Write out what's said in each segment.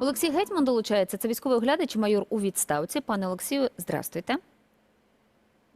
Олексій Гетьман долучається. Це військовий оглядач, майор у відставці. Пане Олексію, здрастуйте.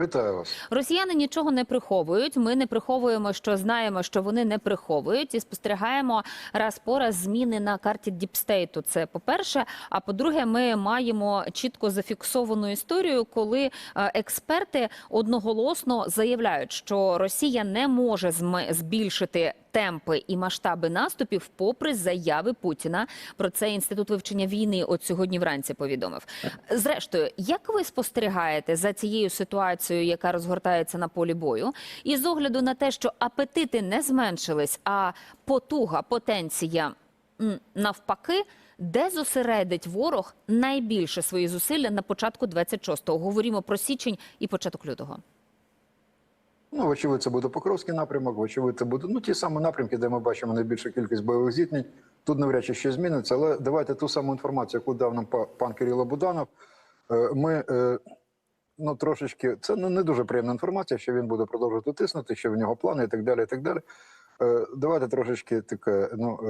Вітаю вас. Росіяни нічого не приховують. Ми не приховуємо, що знаємо, що вони не приховують, і спостерігаємо раз по раз зміни на карті Діпстейту. Це по-перше. А по-друге, ми маємо чітко зафіксовану історію, коли е, експерти одноголосно заявляють, що Росія не може збільшити темпи і масштаби наступів, попри заяви Путіна. Про це інститут вивчення війни от сьогодні вранці повідомив. Зрештою, як ви спостерігаєте за цією ситуацією, яка розгортається на полі бою, і з огляду на те, що апетити не зменшились, а потуга, потенція навпаки. Де зосередить ворог найбільше свої зусилля на початку 26-го? Говоримо про січень і початок лютого. Ну, вочевидь, це буде Покровський напрямок, вочевидь, це буде ну, ті самі напрямки, де ми бачимо найбільшу кількість бойових зіткнень. Тут навряд чи щось зміниться, але давайте ту саму інформацію, яку дав нам пан Кирило Буданов. Е, Ми е, ну, трошечки, це ну, не дуже приємна інформація, що він буде продовжувати тиснути, що в нього плани і так далі. І так далі. Е, Давайте трошечки таке, ну.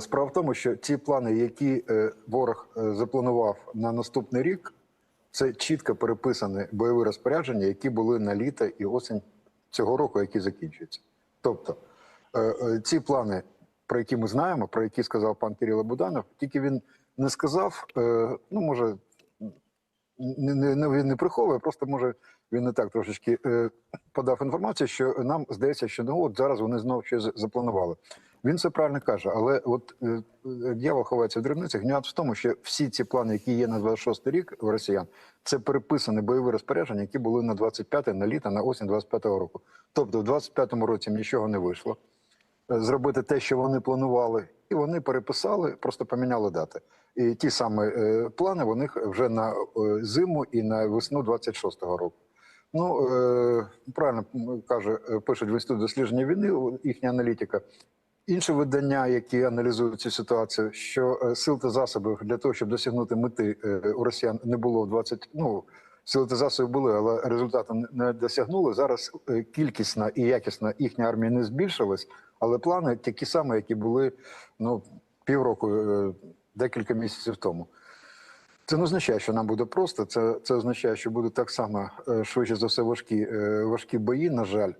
Справа в тому, що ті плани, які ворог запланував на наступний рік, це чітко переписані бойові розпорядження, які були на літо і осінь цього року, які закінчуються. Тобто е, е, ці плани, про які ми знаємо, про які сказав пан Кирило Буданов, тільки він не сказав, е, ну може не, не, він не приховує, просто може він не так трошечки подав інформацію, що нам здається, що ну от зараз вони знову щось запланували. Він це правильно каже, але от е, е, дьявол ховається в дрібницях. Нюанс в тому, що всі ці плани, які є на 26 рік у росіян, це переписані бойові розпорядження, які були на 25 на літо, на осінь 25-го року. Тобто, в 25-му році нічого не вийшло е, зробити те, що вони планували, і вони переписали, просто поміняли дати. І ті самі плани у них вже на зиму і на весну 26-го року. Ну правильно каже, пишуть в інститут дослідження війни, їхня аналітика. Інші видання, які аналізують цю ситуацію, що е, сил та засобів для того, щоб досягнути мети е, у росіян не було в 20, ну сили та засоби були, але результату не- досягнули. Зараз е, кількісна і якісна їхня армія не збільшилась, але плани такі самі, які були ну півроку, декілька місяців тому. Це не означає, що нам буде просто. Це, це означає, що будуть так само швидше за все важкі, важкі бої. На жаль,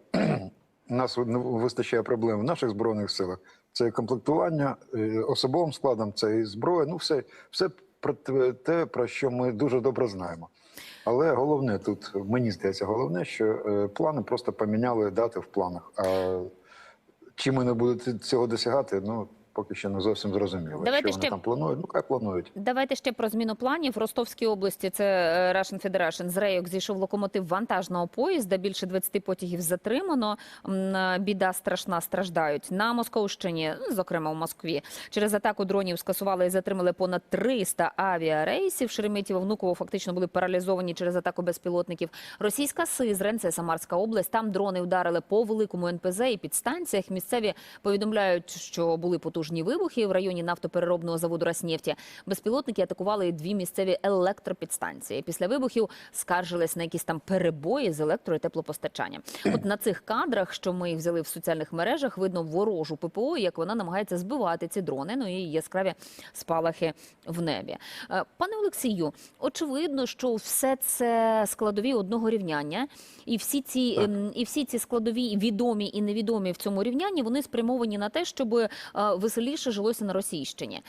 у нас не вистачає проблем в наших збройних силах. Це комплектування е, особовим складом, це і зброя. Ну, все, все про те- про що ми дуже добре знаємо. Але головне тут, мені здається, головне, що е, плани просто поміняли дати в планах. А чи ми не будуть цього досягати, ну поки що не зовсім зрозуміло. Давайте що вони ще- там планують? Ну хай планують. Давайте ще про зміну планів. В Ростовській області це е, Russian Federation. З рейок зійшов локомотив вантажного поїзда. Більше 20 потягів затримано. Е, Біда страшна, страждають. На Московщині, ну, зокрема в Москві, через атаку дронів скасували і затримали понад 300 авіарейсів. Шереметьєво, Внуково фактично були паралізовані через атаку безпілотників. Російська Сизрен, це Самарська область. Там дрони вдарили по великому НПЗ і підстанціях. Місцеві повідомляють, що були потужні вибухи в районі нафтопереробного заводу «Роснефті». Безпілотники атакували дві місцеві електропідстанції. Після вибухів скаржились на якісь там перебої з електро і теплопостачанням. От на цих кадрах, що ми їх взяли в соціальних мережах, видно ворожу ППО, як вона намагається збивати ці дрони. Ну і яскраві спалахи в небі. Е, Пане Олексію, очевидно, що все це складові одного рівняння, і всі ці Так. ем, і всі ці складові відомі і невідомі в цьому рівнянні, вони спрямовані на те, щоб е, веселіше жилося на Російщині.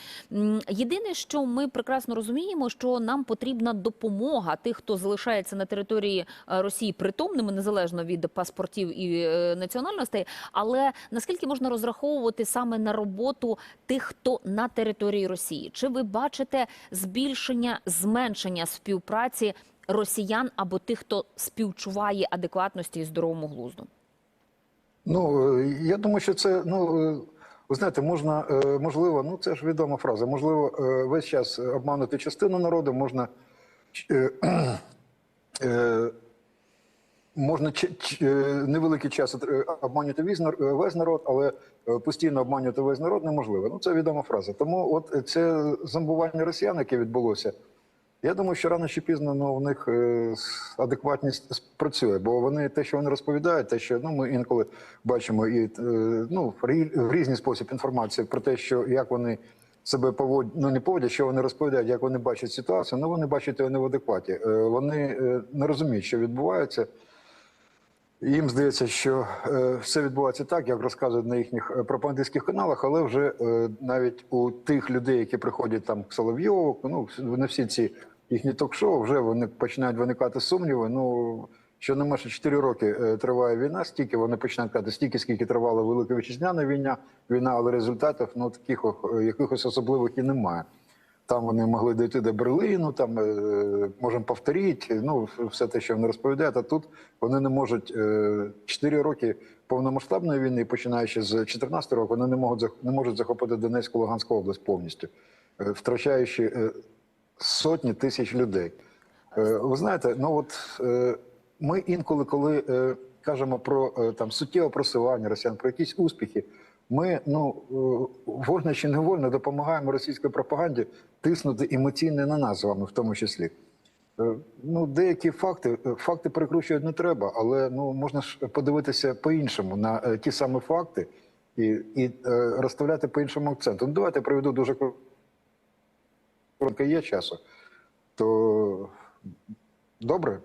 Єдине, що ми прекрасно розуміємо, що нам потрібна допомога тих, хто залишається на території е, Росії притомними, незалежно від паспортів і е, національностей. Але наскільки можна розраховувати саме на роботу тих, хто на території Росії? Чи ви бачите збільшення, зменшення співпраці росіян або тих, хто співчуває адекватності і здоровому глузду? Ну е, я думаю, що це ну. Ви знаєте, можна е, можливо, ну це ж відома фраза. Можливо, е, весь час обманути частину народу, можна е, можна невеликий час обманювати весь нар- весь народ, але постійно обманювати весь народ неможливо. Ну це відома фраза. Тому, от це зомбування росіян, яке відбулося. Я думаю, що рано чи пізно ну, у них е, адекватність спрацює, бо вони те, що вони розповідають, те, що ну ми інколи бачимо і е, ну в різний спосіб інформацію про те, що як вони себе поводять, ну не поводять, що вони розповідають, як вони бачать ситуацію. Ну вони бачать не в адекваті. Е, Вони не розуміють, що відбувається. Їм здається, що все відбувається так, як розказують на їхніх пропагандистських каналах, але вже навіть у тих людей, які приходять там к Соловйову, ну не всі ці їхні ток-шоу, вже вони починають виникати сумніви. Ну що не менше 4 роки е, триває війна, стільки вони починають казати, стільки, скільки тривала велика вітчизняна війна, війна, але результатів ну таких е, якихось особливих і немає. Там вони могли дійти до Берліну, там е, можемо повторити, ну все те, що вони розповідають. А тут вони не можуть е, 4 роки повномасштабної війни, починаючи з 2014 року, вони не можуть не можуть захопити Донецьку Луганську область повністю, втрачаючи сотні тисяч людей. Е, Ви знаєте, ну от е, ми інколи, коли е, кажемо про там суттєве просування росіян, про якісь успіхи, ми ну е, вольно чи не вольно допомагаємо російській пропаганді тиснути емоційно на нас з вами, в тому числі. Ну, деякі факти, факти перекручувати не треба, але ну можна ж подивитися по-іншому на ті самі факти і, і розставляти по іншому акценту. Ну, давайте я приведу дуже є часу. То добре.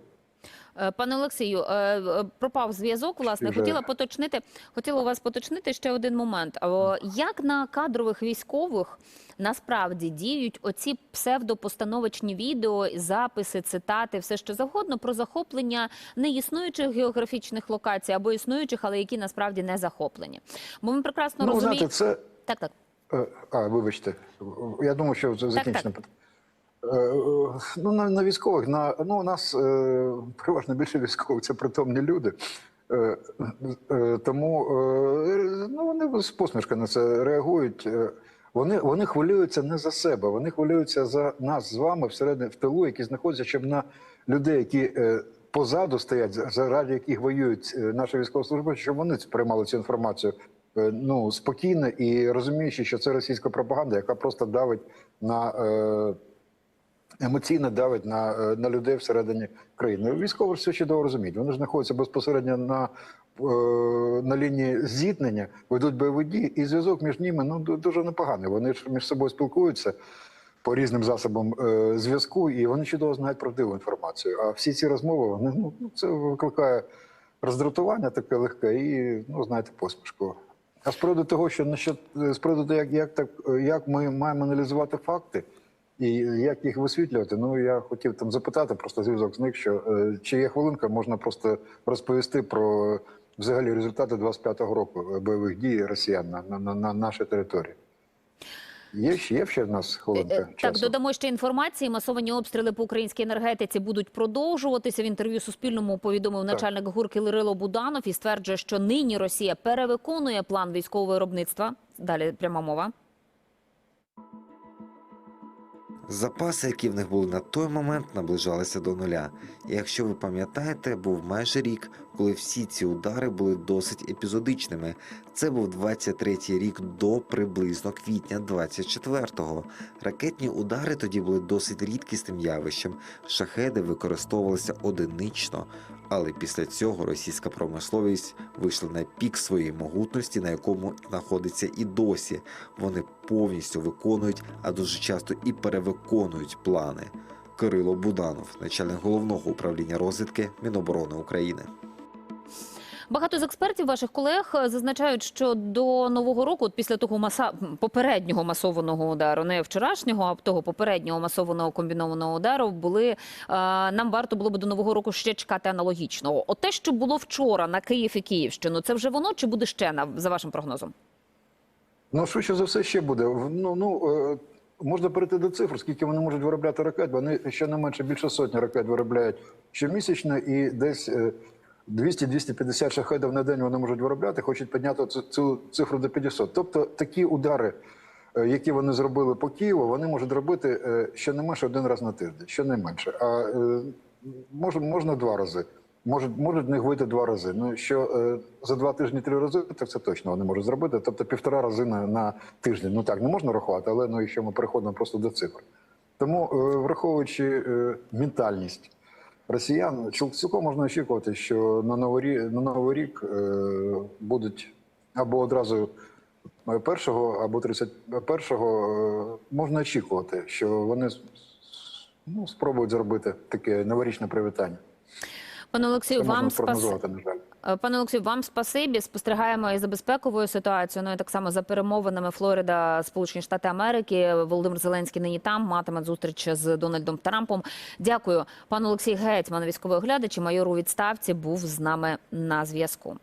Е, Пане Олексію, е, е, пропав зв'язок. Власне, хотіла поточнити, хотіла у вас поточнити ще один момент. Як на кадрових військових насправді діють оці псевдопостановочні відео, записи, цитати, все що завгодно про захоплення неіснуючих географічних локацій або існуючих, але які насправді не захоплені? Бо ми прекрасно Ну, розуміємо. знаєте, це Так, так. Е, А, вибачте, я думав, що закінчено. так. Е, е, Ну, на, на військових, на, ну, у нас е, переважно більше військових це притомні люди. Е, е, тому е, ну, вони з посмішкою на це реагують. Е, Вони, вони хвилюються не за себе, вони хвилюються за нас з вами всередині в тилу, які знаходяться, щоб на людей, які е, позаду стоять, заради яких воюють наші військовослужбовці, щоб вони приймали цю інформацію ну, спокійно і розуміючи, що це російська пропаганда, яка просто давить на. Е, емоційно давить на, е, на людей всередині країни. Військові все чудово розуміють. Вони ж знаходяться безпосередньо на, е, на лінії зіткнення, ведуть бойові дії, і зв'язок між ними ну, дуже непоганий. Вони ж між собою спілкуються по різним засобам е, зв'язку, і вони чудово знають правдиву інформацію. А всі ці розмови вони, ну, ну, це викликає роздратування таке легке і, ну, знаєте, посмішку. А з приводу того, що насчет, з приводу як, як, так, як ми маємо аналізувати факти, і як їх висвітлювати? Ну я хотів там запитати, просто зв'язок з них, що е, чи є хвилинка, можна просто розповісти про е, взагалі результати 25-го року е, бойових дій росіян на, на, на, на нашій території. Є, ще- є ще в нас Е, хвилинка е, часу? Так, додамо ще інформації. Масовані обстріли по українській енергетиці будуть продовжуватися. В інтерв'ю Суспільному повідомив начальник ГУР Кирило Буданов і стверджує, що нині Росія перевиконує план військового виробництва. Далі пряма мова. Запаси, які в них були на той момент, наближалися до нуля. І якщо ви пам'ятаєте, був майже рік, коли всі ці удари були досить епізодичними. Це був 23-й рік до приблизно квітня 24-го. Ракетні удари тоді були досить рідкісним явищем. Шахеди використовувалися одинично. Але після цього російська промисловість вийшла на пік своєї могутності, на якому знаходиться і досі. Вони повністю виконують, а дуже часто і перевиконують плани. Кирило Буданов, начальник головного управління розвідки Міноборони України. Багато з експертів ваших колег е, зазначають, що до нового року, от після того маса попереднього масованого удару, не вчорашнього, а того попереднього масованого комбінованого удару, були е, нам варто було б до нового року ще чекати аналогічного. От те, що було вчора на Київ і Київщину, це вже воно чи буде ще на за вашим прогнозом? Ну, швидше за все, ще буде. Ну, ну, е, можна перейти до цифр, скільки вони можуть виробляти ракет. Вони щонайменше більше сотні ракет виробляють щомісячно, і десь 200-250 шахедів на день вони можуть виробляти, хочуть підняти цю, цю цифру до 500. Тобто такі удари, е, які вони зробили по Києву, вони можуть робити е, щонайменше один раз на тиждень, щонайменше. А е, може, можна два рази. Можуть, можуть них вийти два рази. Ну що за два тижні три рази, так це точно вони можуть зробити. Тобто півтора рази на, на тиждень. Ну так не можна рахувати, але ну якщо ми переходимо просто до цифр. Тому, враховуючи ментальність росіян, ціл- цілком можна очікувати, що на новий рік, на новий рік е, будуть або одразу першого або 31-го е, можна очікувати, що вони ну, спробують зробити таке новорічне привітання. Пане Олексію, вам спас... на жаль. Е, Пане Олексію, вам спасибі. Спостерігаємо і за безпековою ситуацією. Ну і так само за перемовинами Флорида, Сполучені Штати Америки. Володимир Зеленський нині там матиме зустріч з Дональдом Трампом. Дякую, пан Олексій Гетьман, військовий оглядач і майор у відставці, був з нами на зв'язку.